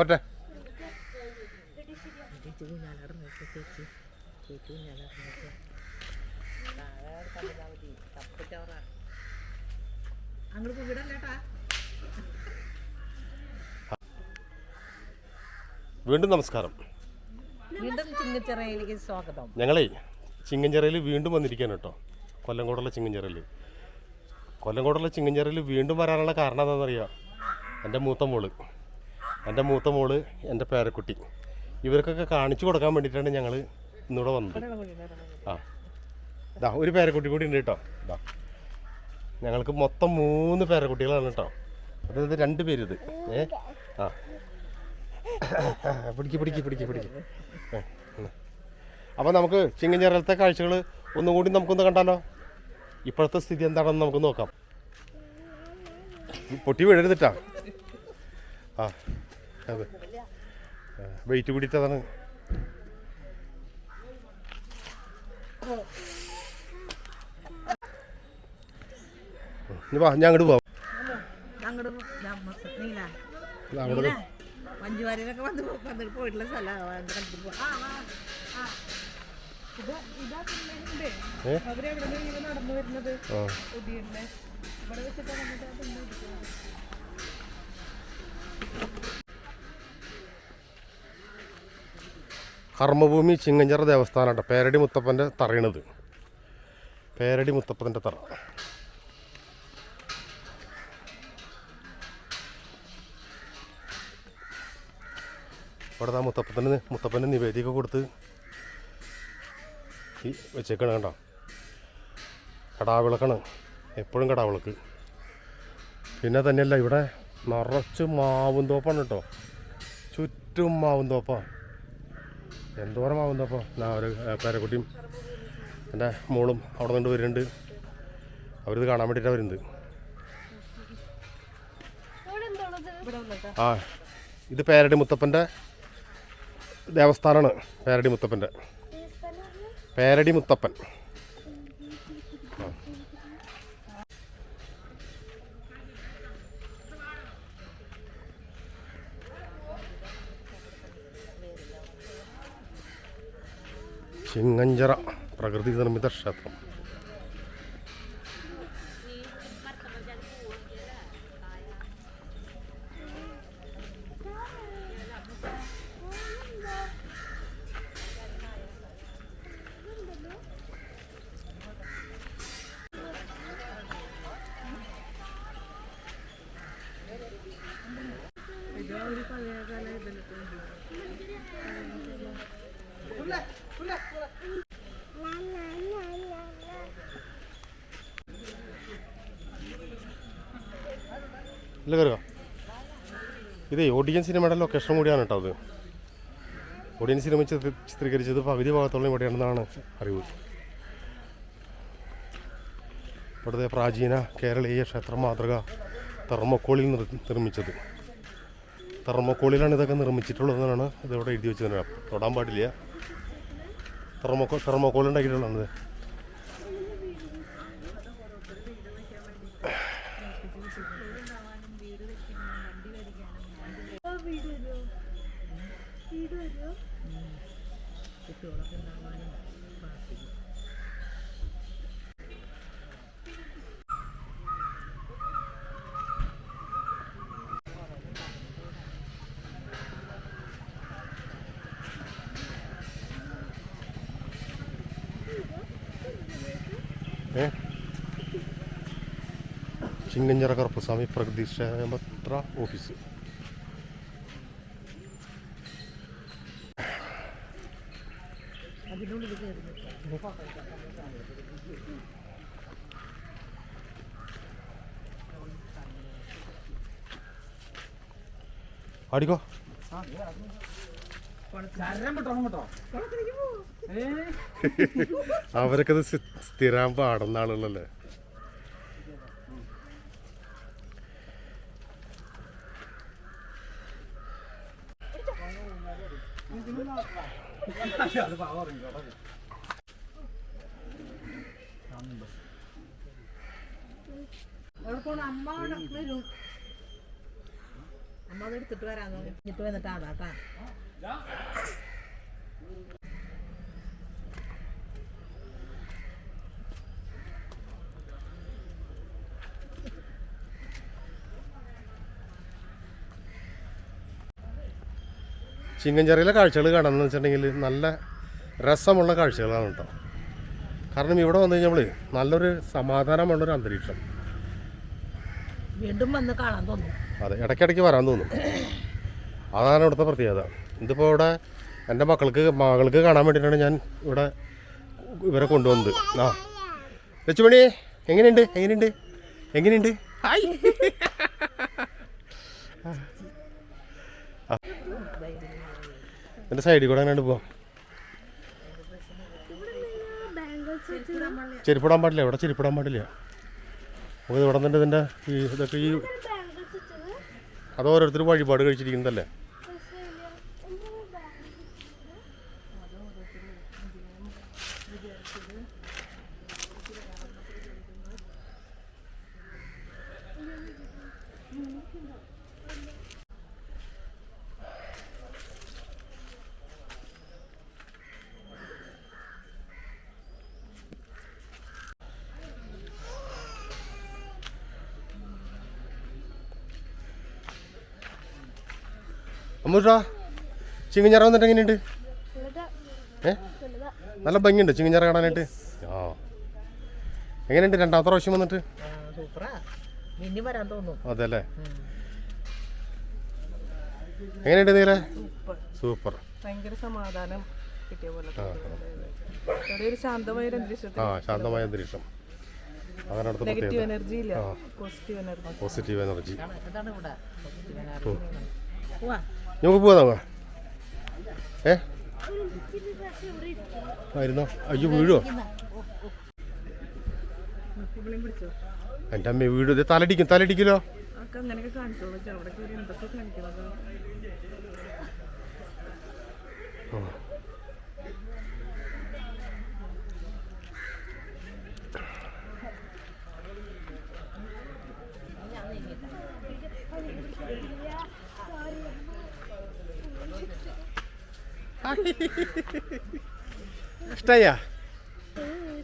പോട്ടെ. അങ്ങോട്ട് വിടല്ലേട്ടാ വീണ്ടും നമസ്കാരം. വീണ്ടും ചിങ്ങച്ചിറയിലേക്ക് സ്വാഗതം. ഞങ്ങളേ ചിങ്ങഞ്ചിറയിൽ വീണ്ടും വന്നിരിക്കുകയാണ് കേട്ടോ. കൊല്ലങ്കോടുള്ള ചിങ്ങഞ്ചിറയിൽ. കൊല്ലങ്കോടുള്ള ചിങ്ങഞ്ചിറയിൽ വീണ്ടും വരാനുള്ള കാരണം എന്താണെന്നറിയാം? എന്റെ മൂത്ത മോൾ. എന്റെ മൂത്ത മോൾ എന്റെ പേരക്കുട്ടി. ഇവർക്കൊക്കെ കാണിച്ചു കൊടുക്കാൻ വേണ്ടിയിട്ടാണ് ഞങ്ങൾ ഇന്നിവിടെ വന്നത്. ആ. ഇതാ ഒരു പേരക്കുട്ടി കൂടി ഉണ്ട് കേട്ടോ. ഇതാ ഞങ്ങൾക്ക് മൊത്തം മൂന്ന് പേരക്കുട്ടികളാണ് കേട്ടോ. അതായത് രണ്ട് പേര് ഇത് ഏ? ആ. പിടിക്ക് പിടിക്ക് പിടിക്ക് പിടിക്ക്. അപ്പോൾ നമുക്ക് ചിങ്ങഞ്ഞിറലത്തെ കാഴ്ചകൾ ഒന്നും കൂടി നമുക്കൊന്ന് കണ്ടാലോ? ഇപ്പോഴത്തെ സ്ഥിതി എന്താണെന്ന് നമുക്ക് നോക്കാം. പൊട്ടി വീഴരുതിട്ടാ ആ. അതെ. വെയിറ്റ് കൂടിയിട്ടതാണ്. വാ ഞാൻ അങ്ങോട്ട് പോവാം. അവിടെ മഞ്ജുവാരിയിലൊക്കെ വന്ന് വന്നിട്ട് പോയിട്ടുള്ള സ്ഥലമാണ് പോ. ആ ആ കർമ്മഭൂമി ചിങ്ങഞ്ചിറ ദേവസ്ഥാനം കേട്ടോ പേരടി മുത്തപ്പന്റെ തറയണത്. പേരടി മുത്തപ്പന്റെ തറ. ഇവിടെ ആ മുത്തപ്പത്തിന് മുത്തപ്പന്റെ നിവേദിക കൊടുത്ത് ഈ വെച്ചേക്കണം കണ്ടോ? കടാവിളക്കാണ്. എപ്പോഴും കടാവിളക്ക്. പിന്നെ തന്നെയല്ല ഇവിടെ നിറച്ച് മാവും തോപ്പാണ് കേട്ടോ. ചുറ്റും മാവും തോപ്പാണ് എന്തോരം ആവുന്ന അപ്പോൾ ഞാൻ ഒരു പേരക്കുട്ടിയും എന്റെ മോളും അവിടെ നിന്ന് വരുന്നുണ്ട്. അവരിത് കാണാൻ വേണ്ടിയിട്ടാണ് വരുന്നത്. ആ ഇത് പേരടി മുത്തപ്പന്റെ ദേവസ്ഥാനമാണ് പേരടി മുത്തപ്പന്റെ. പേരടി മുത്തപ്പൻ. ചിങ്ങഞ്ചിറ പ്രകൃതി നിർമ്മിത ക്ഷേത്രം. ഇല്ല കയറുക ഇതേ ഓഡിയൻ സിനിമയുടെ ലൊക്കേഷൻ കൂടിയാണ് കേട്ടോ അത്. ഓഡിയൻ സിനിമ ചിത്ര- ചിത്രീകരിച്ചത് പകുതി ഭാഗത്തോളം ഇവിടെയാണെന്നാണ് അറിവ്. ഇവിടുത്തെ പ്രാചീന കേരളീയ ക്ഷേത്ര മാതൃക തെർമക്കോളിൽ നിർ നിർമ്മിച്ചത്. തെർമക്കോളിലാണ് ഇതൊക്കെ നിർമ്മിച്ചിട്ടുള്ളതെന്നാണ് ഇതിവിടെ എഴുതി വെച്ചത് തൊടാൻ പാടില്ല. തെർമക്കോ തെർമക്കോൾ ഉണ്ടാക്കിയിട്ടുള്ളത് കുട്ടികളൊക്കെ ഉണ്ടാവാനും പ്രാർത്ഥിക്കും. ഏ? ചിങ്ങഞ്ചിറ കറുപ്പസ്വാമി പ്രകൃതി ക്ഷേമത്ര ഓഫീസ്. അവരൊക്കെ ഇത് സ്ഥി- സ്ഥിരം പാടുന്ന ആളുകളല്ലേ എവിടെ ചിങ്ങഞ്ചെറിയിലെ കാഴ്ചകൾ കാണാമെന്ന് വെച്ചിട്ടുണ്ടെങ്കിൽ നല്ല രസമുള്ള കാഴ്ചകളാണ് കേട്ടോ. കാരണം ഇവിടെ വന്നു കഴിഞ്ഞാൽ നല്ലൊരു സമാധാനമുള്ളൊരു അന്തരീക്ഷം. വീണ്ടും വന്ന് കാണാൻ തോന്നും. അതെ ഇടയ്ക്കിടയ്ക്ക് വരാൻ തോന്നും. അതാണ് ഇവിടുത്തെ പ്രത്യേകത. ഇതിപ്പോൾ ഇവിടെ എന്റെ മക്കൾക്ക് മകൾക്ക് കാണാൻ വേണ്ടിയിട്ടാണ് ഞാൻ ഇവിടെ ഇവരെ കൊണ്ടുവന്നത്. ആ. ലച്ചുമണി എങ്ങനെയുണ്ട്? എങ്ങനെയുണ്ട്? എങ്ങനെയുണ്ട്? ഹായ്. എന്റെ സൈഡിൽ കൂടെ അങ്ങനെ പോവാം ചെരുപ്പിടാൻ പാടില്ല ഇവിടെ ചെരുപ്പിടാൻ പാടില്ല. നമുക്ക് ഇവിടെ നിന്ന് ഇതിന്റെ ഈ ഇതൊക്കെ ഈ അതോരോരുത്തർ വഴിപാട് കഴിച്ചിരിക്കുന്നതല്ലേ? അമ്മൂട്ടാ ചിങ്ങിഞ്ഞറ വന്നിട്ട് എങ്ങനെയുണ്ട്? ഏ? നല്ല ഭംഗിയുണ്ട് ചിങ്ങിഞ്ഞറ കാണാനായിട്ട്. ആ. എങ്ങനെയുണ്ട് രണ്ടാമത്തെ പ്രാവശ്യം വന്നിട്ട്? സൂപ്പറാ ഇനി വരാൻ തോന്നും. അതെ അല്ലേ എങ്ങനെയുണ്ട് നീല? സൂപ്പർ സൂപ്പർ ഭയങ്കര സമാധാനം കിട്ടിയ പോലെ ഒരു ശാന്തമായ അന്തരീക്ഷം ആ ശാന്തമായ അന്തരീക്ഷം. അതാണ് അടുത്ത നെഗറ്റീവ് എനർജി ഇല്ല. പോസിറ്റീവ് എനർജി പോസിറ്റീവ് എനർജി നമുക്ക് പോവാ നമ്മ ഏ ആയിരുന്നോ അയ്യോ വീഴുവോ? എന്റെ അമ്മ വീട് ഇത് തലടിക്കും തലടിക്കലോ? അതൊക്കെ ഇഷ്ടായ?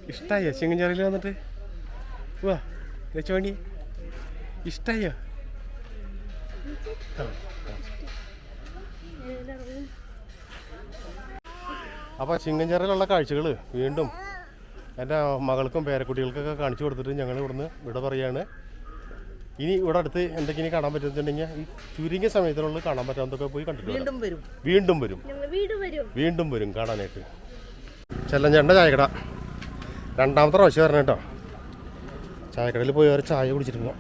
ഇഷ്ടായ? ചിങ്ങഞ്ചാറിൽ വന്നിട്ട്? വാ ലച്ചുവണി ഇഷ്ടായ? അപ്പോൾ ചിങ്ങഞ്ചാറിലുള്ള കാഴ്ചകൾ വീണ്ടും എന്റെ മകൾക്കും പേരക്കുട്ടികൾക്കൊക്കെ കാണിച്ചു കൊടുത്തിട്ട് ഞങ്ങൾ ഇവിടുന്ന് ഇവിടെ പറയാണ് ഇനി ഇവിടെ അടുത്ത് എന്തൊക്കെ ഇനി കാണാൻ പറ്റുന്നുണ്ടെങ്കിൽ ഈ ചുരുങ്ങിയ സമയത്തിനുള്ളിൽ കാണാൻ പറ്റാത്തതൊക്കെ പോയി കണ്ടിട്ട് വീണ്ടും വരും. വീണ്ടും വരും. വീണ്ടും വരും. കാണാനായിട്ട്. ചെല്ലഞ്ചേണ്ട ചായക്കട. രണ്ടാമത്തെ പ്രാവശ്യം വരണം കേട്ടോ. ചായക്കടയിൽ പോയി ഒരു ചായ കുടിച്ചിരുന്നു.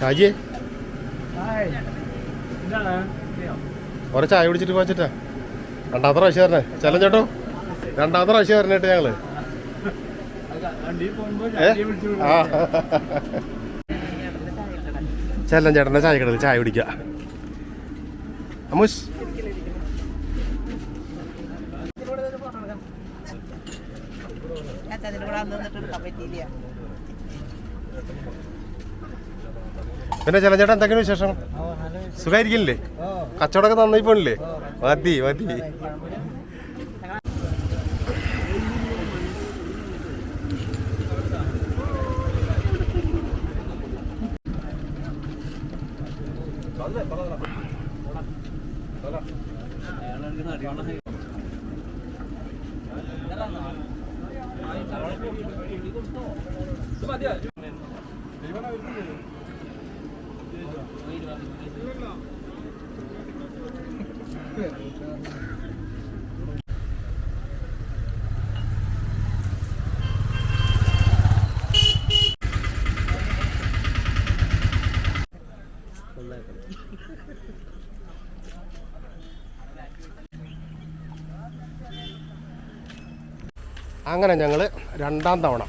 ഷാജിയെ? ഒരു ചായ കുടിച്ചിട്ട് പോച്ചിട്ടാ രണ്ടാമത്തെ പ്രാവശ്യം വരണേ. ചെല്ലം ചേട്ടോ രണ്ടാമത്തെ പ്രാവശ്യം വരണേട്ട് ഞങ്ങൾ. ആ. ചെല്ലം ചേട്ടന്റെ ചായക്കടയിൽ ചായ കുടിക്കുക പറ്റിയില്ല പിന്നെ ചെല്ലം ചേട്ടൻ എന്തൊക്കെയാണ് വിശേഷം? സുഖമായിരിക്കില്ലേ കച്ചവടമൊക്കെ നന്നായി പോണില്ലേ? മതി മതി. അങ്ങനെ ഞങ്ങൾ രണ്ടാം തവണ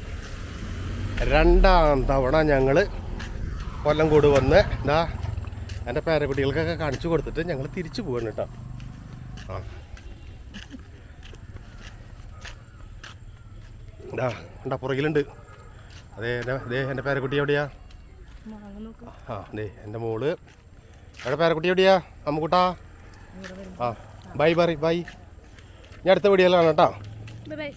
രണ്ടാം തവണ ഞങ്ങൾ കൊല്ലംകോട് വന്ന് എന്താ എന്റെ പേരക്കുട്ടികൾക്കൊക്കെ കാണിച്ചു കൊടുത്തിട്ട് ഞങ്ങൾ തിരിച്ചു പോവാണ് കേട്ടോ. ആ. എന്താ പുറകിലുണ്ട്. അതെ എന്റെ ദേ എന്റെ പേരക്കുട്ടി എവിടെയാ? ആ ദേ എന്റെ മോൾ. എവിടെ പേരക്കുട്ടി എവിടെയാ? അമ്മുക്കുട്ടാ? ആ ബൈ ബറി ബൈ. ഞാൻ അടുത്ത വീഡിയോയിലാണ് കേട്ടോ. ബൈ.